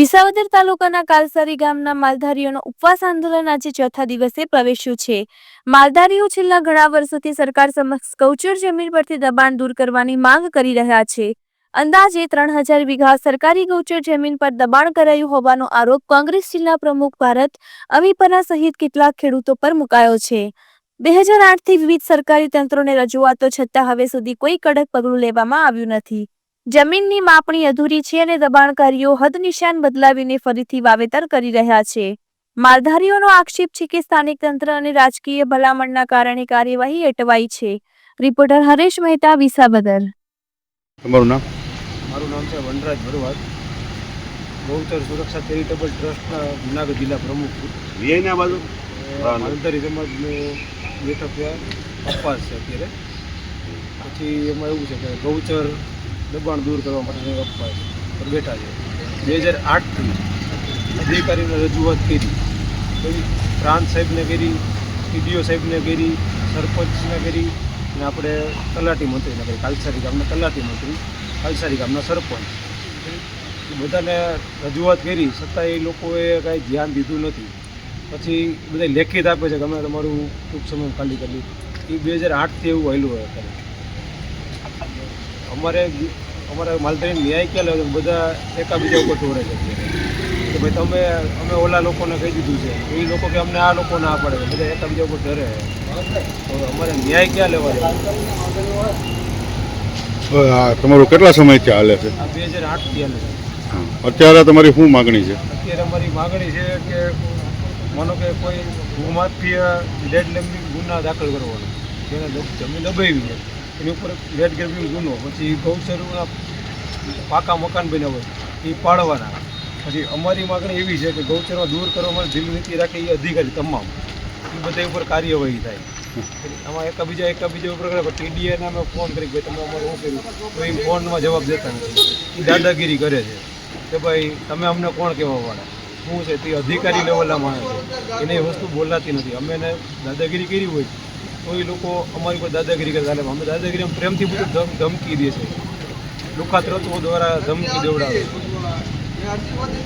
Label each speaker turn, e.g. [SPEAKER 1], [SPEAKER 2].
[SPEAKER 1] વિસાવદર તાલુકાના કાલસારી ગામના માલધારીઓનો ઉપવાસ આંદોલન આજે ચોથા દિવસે પ્રવેશ્યું છે. માલધારીઓ છેલ્લા ઘણા વર્ષોથી સરકાર સમક્ષ કૌચર જમીન પરથી દબાણ દૂર કરવાની માંગ કરી રહ્યા છે. અંદાજે ત્રણ હજાર વીઘા સરકારી ગૌચર જમીન પર દબાણ કરાયું હોવાનો આરોપ કોંગ્રેસ જિલ્લા પ્રમુખ ભારત અમીપરા સહિત કેટલાક ખેડૂતો પર મુકાયો છે. બે હજાર આઠથી વિવિધ સરકારી તંત્રોને રજૂઆતો છતાં હવે સુધી કોઈ કડક પગલું લેવામાં આવ્યું નથી. જમીનની માપણી અધૂરી છે અને દબાણકારીઓ હદ નિશાન બદલાવીને ફરીથી વાવેતર કરી રહ્યા છે. માલધારીઓનો આક્ષેપ છે કે સ્થાનિક તંત્ર અને રાજકીય ભલામણના કારણે કાર્યવાહી અટવાઈ છે. રિપોર્ટર હરેશ મહેતા વિસાવદર.
[SPEAKER 2] તમારું નામ?
[SPEAKER 3] મારું નામ છે વનરાજ ભરવાડ. ગૌચર સુરક્ષા ચેરિટેબલ ટ્રસ્ટના જુનાગઢ જિલ્લા પ્રમુખ છું.
[SPEAKER 2] બાજુ?
[SPEAKER 3] માલધારી સમાજનું બેઠક છે અપવાસ છે અત્યારે. પછી એમાં એવું છે કે ગૌચર દબાણ દૂર કરવા માટે અપવાસ પર બેઠા છે બે હજાર આઠથી અધિકારીને રજૂઆત કરી. પછી પ્રાંત સાહેબને કરી ટીડીઓ સાહેબને કરી, સરપંચને કરી, અને આપણે તલાટી મંત્રીને કરી કાલસારી ગામના તલાટી મંત્રી કાલસારી ગામના સરપંચ. બધાને રજૂઆત કરી. છતાં એ લોકોએ કાંઈ ધ્યાન દીધું નથી. પછી બધા લેખિત આપે છે કે અમે તમારું ટૂંક સમય ખાલી કરી એ બે હજાર આઠથી એવું વહેલું હોય અત્યારે. અમારે અમારે માલધારી ન્યાય ક્યાં લાગે બધા એકાબીજા ઉપર છોડે છે. કે ભાઈ તમે અમે ઓલા લોકોને કહી દીધું છે. એ લોકો કે અમને આ લોકો ના પડે બધા એકાબીજા ઉપર ડરે તો અમારે ન્યાય ક્યાં લેવા
[SPEAKER 2] તમારો કેટલા સમયથી હાલે છે?
[SPEAKER 3] બે હજાર આઠથી હાલે છે.
[SPEAKER 2] અત્યારે તમારી શું માગણી છે?
[SPEAKER 3] અત્યારે અમારી માગણી છે કે માનો કે કોઈ ભૂમાફિયા લેડ લેમ્બિંગ ગુના દાખલ કરવાનો જેને જમીન દબાવી છે. એની ઉપર લેડ ગ્રેબિંગ ગુનો. પછી ગૌચરના પાકા મકાન બન્યા હોય, એ પાડવાના. પછી અમારી માગણી એવી છે કે ગૌચરમાં દૂર કરવા માટે દિલ્હી નીતિ રાખે એ અધિકારી તમામ. એ બધા ઉપર કાર્યવાહી થાય. આમાં એકાબીજા એકાબીજા ઉપર ટીડીએને અમે ફોન કરી ભાઈ તમે અમારે શું કર્યું? તો એ ફોનમાં જવાબ દેતા નથી. એ દાદાગીરી કરે છે કે ભાઈ તમે અમને કોણ કહેવાવાળા? શું છે? તે અધિકારી લેવલના માણસ છે. એને એ વસ્તુ બોલાતી નથી. અમે એને દાદાગીરી કરી હોય તો એ લોકો અમારી પર દાદાગીરી કરતા એટલે અમે દાદાગીરી પ્રેમથી બધું ધમ, ધમકી દે છે. લુખા તત્વો દ્વારા ધમકી દેવડાવે